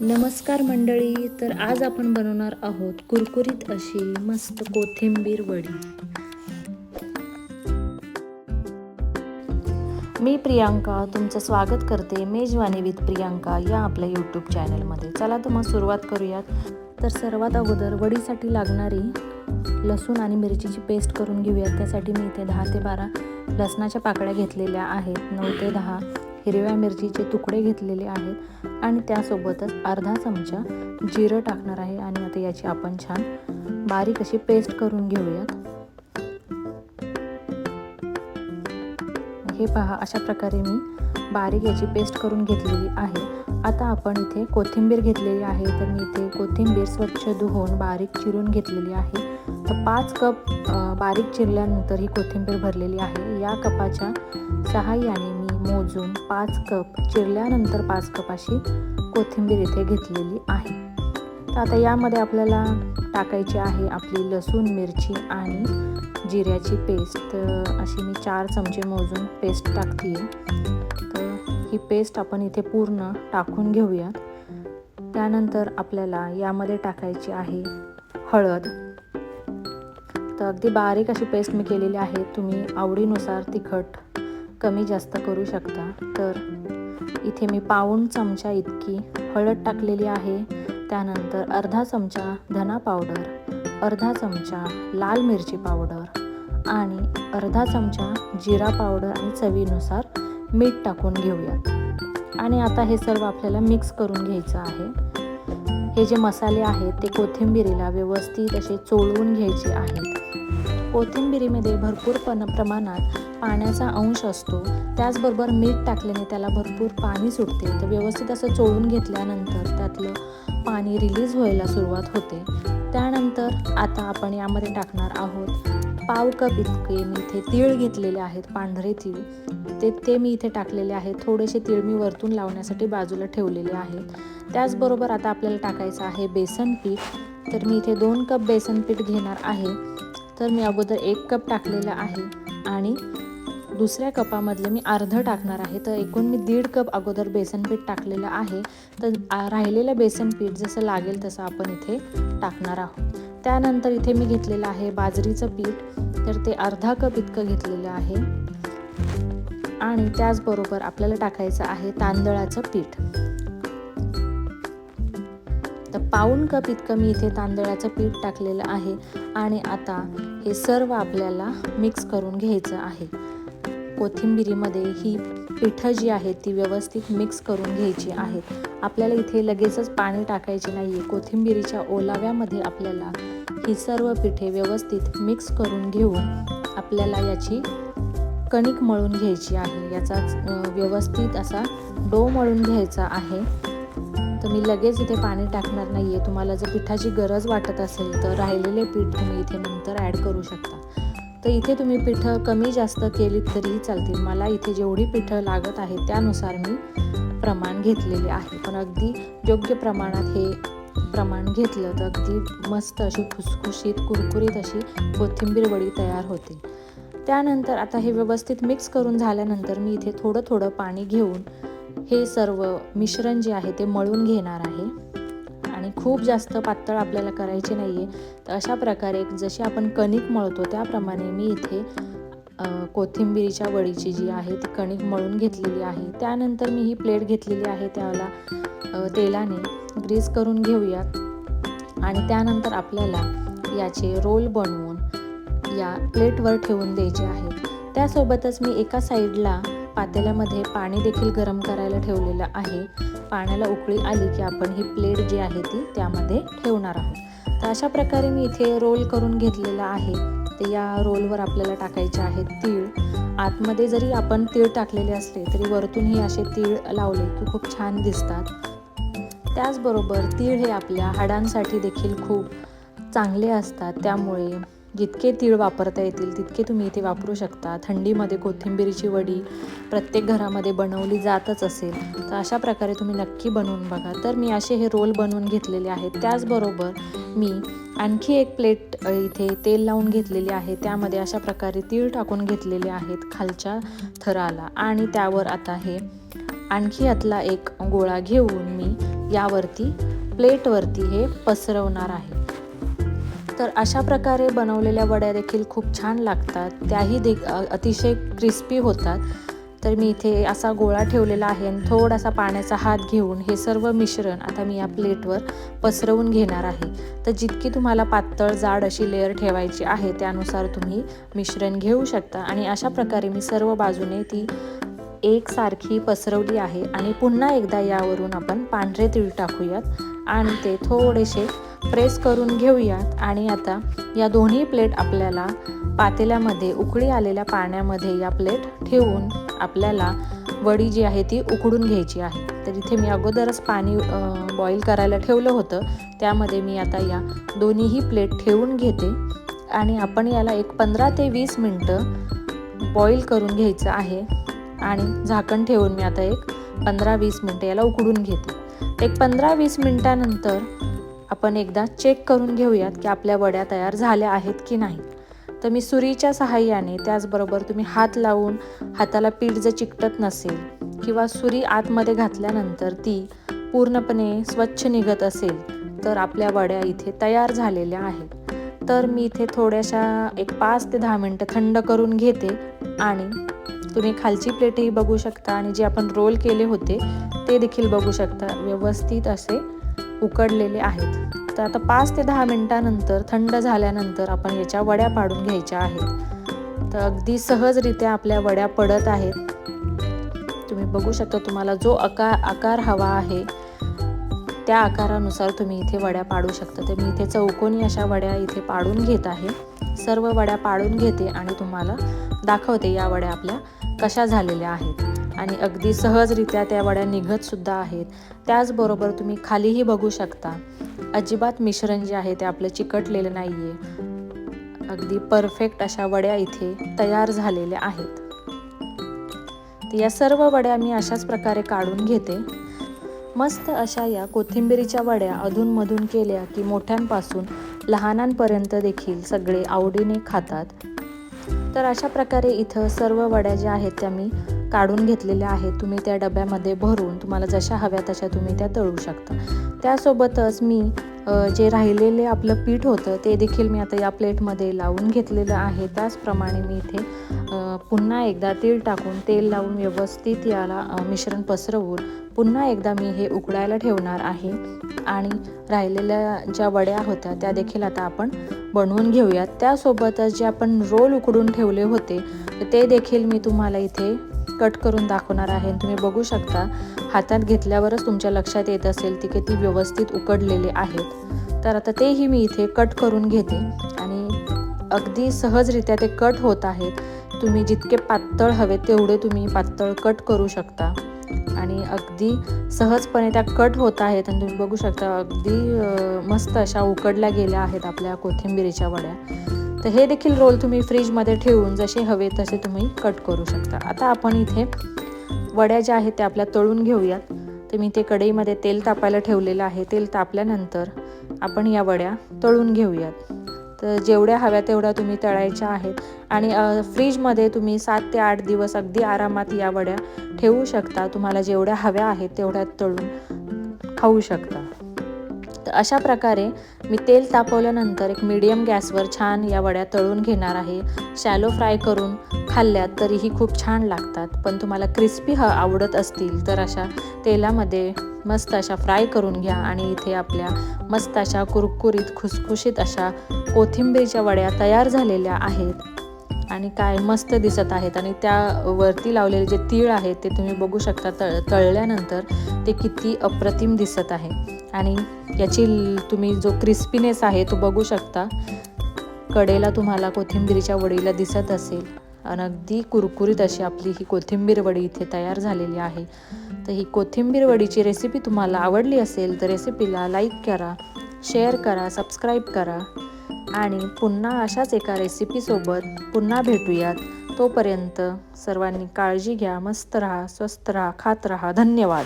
नमस्कार मंडळी तर आज आपण बनवणार आहोत कुरकुरीत अशी मस्त कोथिंबीर वडी. मी प्रियांका तुमचं स्वागत करते मेजवानी विथ प्रियांका या आपल्या यूट्यूब चॅनलमध्ये चला तर मग सुरुवात करूयात. तर सर्वात अगोदर वडीसाठी लागणारी लसूण आणि मिरचीची पेस्ट करून घेऊयात. त्यासाठी मी इथे दहा ते बारा लसणाच्या पाकळ्या घेतलेल्या आहेत. नऊ ते दहा हिरव्या मिरचीचे तुकडे घेतलेले आहेत आणि त्यासोबतच अर्धा चमचा जिरं टाकणार आहे आणि आता याची आपण छान बारीक अशी पेस्ट करून घेऊयात. हे पहा अशा प्रकारे मी बारीक याची पेस्ट करून घेतलेली आहे. आता आपण इथे कोथिंबीर घेतलेली आहे. तर मी इथे कोथिंबीर स्वच्छ धुवून बारीक चिरून घेतलेली आहे. तर पाच कप बारीक चिरल्यानंतर ही कोथिंबीर भरलेली आहे. या कपाच्या सहाय्याने मी मोजून पाच कप चिरल्यानंतर पाच कप अशी कोथिंबीर इथे घेतलेली आहे. तर आता यामध्ये आपल्याला टाकायची आहे आपली लसूण मिरची आणि जिऱ्याची पेस्ट. तर अशी मी चार चमचे मोजून पेस्ट टाकते तर ही पेस्ट आपण इथे पूर्ण टाकून घेऊयात. त्यानंतर आपल्याला यामध्ये टाकायची आहे हळद. तर अगदी बारीक अशी पेस्ट मी केलेली आहे. तुम्ही आवडीनुसार तिखट कमी जास्त करू शकता. तर इथे मी पाऊण चमचा इतकी हळद टाकलेली आहे. त्यानंतर अर्धा चमचा धना पावडर अर्धा चमचा लाल मिरची पावडर आणि अर्धा चमचा जिरा पावडर आणि चवीनुसार मीठ टाकून घेऊयात. आणि आता हे सर्व आपल्याला मिक्स करून घ्यायचं आहे. हे जे मसाले आहेत ते कोथिंबिरीला व्यवस्थित असे चोळवून घ्यायचे आहेत. कोथिंबिरीमध्ये भरपूर पण प्रमाणात पाण्याचा अंश असतो. त्याचबरोबर मीठ टाकल्याने त्याला भरपूर पाणी सुटते. तर व्यवस्थित असं चोळून घेतल्यानंतर त्यातलं पाणी रिलीज व्हायला सुरुवात होते. त्यानंतर आता आपण यामध्ये टाकणार आहोत पाव कप इतके मी इथे तीळ घेतलेले आहेत पांढरे तीळ. ते ते मी इथे टाकलेले आहेत. थोडेसे तीळ मी वरतून लावण्यासाठी बाजूला ठेवलेले आहेत. त्याचबरोबर आता आपल्याला टाकायचं आहे बेसन पीठ. तर मी इथे दोन कप बेसन पीठ घेणार आहे. तर मी अगोदर एक कप टाकलेला आहे आणि दुसऱ्या कपामधले मी अर्धं टाकणार आहे. तर एकूण मी दीड कप अगोदर बेसन पीठ टाकलेलं आहे. तर राहिलेलं बेसन पीठ जसं लागेल तसं आपण इथे टाकणार आहोत. त्यानंतर इथे मी घेतलेलं आहे बाजरीचं पीठ. तर ते अर्धा कप इतकं घेतलेलं आहे. आणि त्याचबरोबर आपल्याला टाकायचं आहे तांदळाचं पीठ. पाऊण कप इतकं मी इथे तांदळाचं पीठ टाकलेलं आहे आणि आता हे सर्व आपल्याला मिक्स करून घ्यायचं आहे. कोथिंबिरीमध्ये ही पिठं जी आहेत ती व्यवस्थित मिक्स करून घ्यायची आहेत आपल्याला इथे लगेचच पाणी टाकायचे नाही आहे कोथिंबिरीच्या ओलाव्यामध्ये आपल्याला ही सर्व पिठे व्यवस्थित मिक्स करून घेऊन आपल्याला याची कणिक मळून घ्यायची आहे. याचा व्यवस्थित असा डो मळून घ्यायचा आहे. तर मी लगेच इथे पाणी टाकणार नाही आहे तुम्हाला जर पिठाची गरज वाटत असेल तर राहिलेले पीठ तुम्ही इथे नंतर ॲड करू शकता. तर इथे तुम्ही पिठं कमी जास्त केलीत तरीही चालतील. मला इथे जेवढी पिठं लागत आहे त्यानुसार मी प्रमाण घेतलेले आहे. पण अगदी योग्य प्रमाणात हे प्रमाण घेतलं तर अगदी मस्त अशी खुसखुशीत कुरकुरीत अशी कोथिंबीर वडी तयार होते त्यानंतर आता हे व्यवस्थित मिक्स करून झाल्यानंतर मी इथे थोडं थोडं पाणी घेऊन हे सर्व मिश्रण जे आहे ते मळून घेणार आहे. आणि खूप जास्त पातळ आपल्याला करायचे नाही आहे तर अशा प्रकारे जशी आपण कणिक मळतो त्याप्रमाणे मी इथे कोथिंबिरीच्या वडीची जी आहे ती कणिक मळून घेतलेली आहे. त्यानंतर मी ही प्लेट घेतलेली आहे त्याला तेलाने ग्रीस करून घेऊयात. आणि त्यानंतर आपल्याला याचे रोल बनवून या प्लेटवर ठेवून द्यायचे आहेत. त्यासोबतच मी एका साईडला पातेल्यामध्ये पाणी देखील गरम करायला ठेवलेलं आहे. पाण्याला उकळी आली की आपण ही प्लेट जी आहे ती त्यामध्ये ठेवणार आहोत. तर अशा प्रकारे मी इथे रोल करून घेतलेला आहे. ते या रोलवर आपल्याला टाकायचे आहेत तीळ. आतमध्ये जरी आपण तीळ टाकलेले असले तरी वरतूनही असे तीळ लावले की खूप छान दिसतात. त्याचबरोबर तीळ हे आपल्या हाडांसाठी देखील खूप चांगले असतात. त्यामुळे जितके तीळ वापरता येतील तितके तुम्ही इथे वापरू शकता. थंडीमध्ये कोथिंबीरीची वडी प्रत्येक घरामध्ये बनवली जातच असेल. तर अशा प्रकारे तुम्ही नक्की बनवून बघा. तर मी असे हे रोल बनवून घेतलेले आहेत. त्याचबरोबर मी आणखी एक प्लेट इथे तेल लावून घेतलेली आहे. त्यामध्ये अशा प्रकारे तीळ टाकून घेतलेले आहेत खालच्या थराला. आणि त्यावर आता हे आणखी यातला एक गोळा घेऊन मी यावरती प्लेटवरती हे पसरवणार आहे. तर अशा प्रकारे बनवलेल्या वड्या देखील खूप छान लागतात. त्याही दे अतिशय क्रिस्पी होतात. तर मी इथे असा गोळा ठेवलेला आहे आणि थोडासा पाण्याचा हात घेऊन हे सर्व मिश्रण आता मी या प्लेटवर पसरवून घेणार आहे. तर जितकी तुम्हाला पातळ जाड अशी लेअर ठेवायची आहे त्यानुसार तुम्ही मिश्रण घेऊ शकता. आणि अशा प्रकारे मी सर्व बाजूने ती एकसारखी पसरवली आहे आणि पुन्हा एकदा यावरून आपण पांढरे तीळ टाकूयात आणि ते थोडेसे प्रेस करून घेऊयात. आणि आता या दोन्ही प्लेट आपल्याला पातेल्यामध्ये उकळी आलेल्या पाण्यामध्ये या प्लेट ठेवून आपल्याला वडी जी आहे ती उकडून घ्यायची आहे. तर इथे मी अगोदरच पाणी बॉईल करायला ठेवलं होतं. त्यामध्ये मी आता या दोन्हीही प्लेट ठेवून घेते. आणि आपण याला एक पंधरा ते वीस मिनटं बॉईल करून घ्यायचं आहे. आणि झाकण ठेवून मी आता एक पंधरा वीस मिनटं याला उकडून घेते. एक पंधरा वीस मिनटानंतर आपण एकदा चेक करून घेऊयात की आपल्या वड्या तयार झाल्या आहेत की नाही. तर मी सुरीच्या सहाय्याने त्याचबरोबर तुम्ही हात लावून हाताला पीठ जर चिकटत नसेल किंवा सुरी आतमध्ये घातल्यानंतर ती पूर्णपणे स्वच्छ निघत असेल तर आपल्या वड्या इथे तयार झालेल्या आहेत. तर मी इथे थोड्याशा एक पाच ते दहा मिनटं थंड करून घेते आणि तुम्ही खालची प्लेटही बघू शकता आणि जे आपण रोल केले होते ते देखील बघू शकता. व्यवस्थित असे उकडलेले आहेत. तर आता पाच ते दहा मिनटानंतर थंड झाल्यानंतर आपण याच्या वड्या पाडून घ्यायच्या आहेत. तर अगदी सहजरित्या आपल्या वड्या पडत आहेत. तुम्ही बघू शकता तुम्हाला जो आकार आकार हवा आहे त्या आकारानुसार तुम्ही इथे वड्या पाडू शकता. तर मी इथे चौकोनी अशा वड्या इथे पाडून घेत आहे. सर्व वड्या पाडून घेते आणि तुम्हाला दाखवते या वड्या आपल्या कशा झालेल्या आहेत. आणि अगदी सहजरित्या त्या वड्या निघतसुद्धा आहेत. त्याचबरोबर तुम्ही खालीही बघू शकता. अजिबात मिश्रण जे आहे ते आपलं चिकटलेलं नाही आहे अगदी परफेक्ट अशा वड्या इथे तयार झालेल्या आहेत. तर या सर्व वड्या मी अशाच प्रकारे काढून घेते. मस्त अशा या कोथिंबिरीच्या वड्या अधूनमधून केल्या की मोठ्यांपासून लहानांपर्यंत देखील सगळे आवडीने खातात. तर अशा प्रकारे इथं सर्व वड्या ज्या आहेत त्या मी काढून घेतलेल्या आहेत. तुम्ही त्या डब्यामध्ये भरून तुम्हाला जशा हव्या तशा तुम्ही त्या तळू शकता. त्यासोबतच मी जे राहिलेले आपलं पीठ होतं ते देखील मी आता या प्लेटमध्ये लावून घेतलेलं आहे. त्याचप्रमाणे मी इथे पुन्हा एकदा तेल टाकून तेल लावून व्यवस्थित याला मिश्रण पसरवून पुन्हा एकदा मी हे उकडायला ठेवणार आहे. आणि राहिलेल्या ज्या वड्या होत्या त्या देखील आता आपण बनवून घेऊयात. त्यासोबतच जे आपण रोल उकडून ठेवले होते ते देखील मी तुम्हाला इथे कट करून दाखवणार आहे. तुम्ही बघू शकता हातात घेतल्यावरच तुमच्या लक्षात येत असेल ती किती व्यवस्थित उकडलेले आहेत. तर आता तेही मी इथे कट करून घेते. आणि अगदी सहजरित्या ते कट होत आहेत. तुम्ही जितके पातळ हवे तेवढे तुम्ही पातळ कट करू शकता. आणि अगदी सहजपणे त्या कट होत आहेत. आणि तुम्ही बघू शकता अगदी मस्त अशा उकडल्या गेल्या आहेत आपल्या कोथिंबिरीच्या वड्या. तर हे देखील रोल तुम्ही फ्रीजमध्ये ठेवून जसे हवे तसे तुम्ही कट करू शकता. आता आपण इथे वड्या ज्या आहेत त्या आपल्या तळून घेऊयात. तर मी ते कढईमध्ये तेल तापायला ठेवलेलं आहे. तेल तापल्यानंतर आपण या वड्या तळून घेऊयात. तर जेवढ्या हव्या तेवढ्या तुम्ही तळायच्या आहेत. आणि फ्रीजमध्ये तुम्ही सात ते आठ दिवस अगदी आरामात या वड्या ठेवू शकता. तुम्हाला जेवढ्या हव्या आहेत तेवढ्या तळून खाऊ शकता. तर अशा प्रकारे मी तेल तापवल्यानंतर एक मीडियम गॅसवर छान या वड्या तळून घेणार आहे. शॅलो फ्राय करून खाल्ल्यात तरीही खूप छान लागतात. पण तुम्हाला क्रिस्पी ह आवडत असतील तर अशा तेलामध्ये मस्त अशा फ्राय करून घ्या आणि इथे आपल्या मस्त अशा कुरकुरीत खुसखुशीत अशा कोथिंबीरच्या वड्या तयार झालेल्या आहेत. आणि काय मस्त दिसत आहेत. आणि त्या वरती लावलेले जे तीळ आहेत ते तुम्ही बघू शकता. तळ तळल्यानंतर ते किती अप्रतिम दिसत आहे. आणि याची तुम्ही जो क्रिस्पीनेस आहे तो बघू शकता. कडेला तुम्हाला कोथिंबीरीच्या वडीला दिसत असेल. आणि अगदी कुरकुरीत अशी आपली ही कोथिंबीर वडी इथे तयार झालेली आहे. तर ही कोथिंबीर वडीची रेसिपी तुम्हाला आवडली असेल तर रेसिपीला लाईक करा शेअर करा सबस्क्राईब करा. आणि पुन्हा अशाच एका रेसिपीसोबत पुन्हा भेटूयात. तोपर्यंत सर्वांनी काळजी घ्या मस्त राहा स्वस्त राहा खात राहा. धन्यवाद.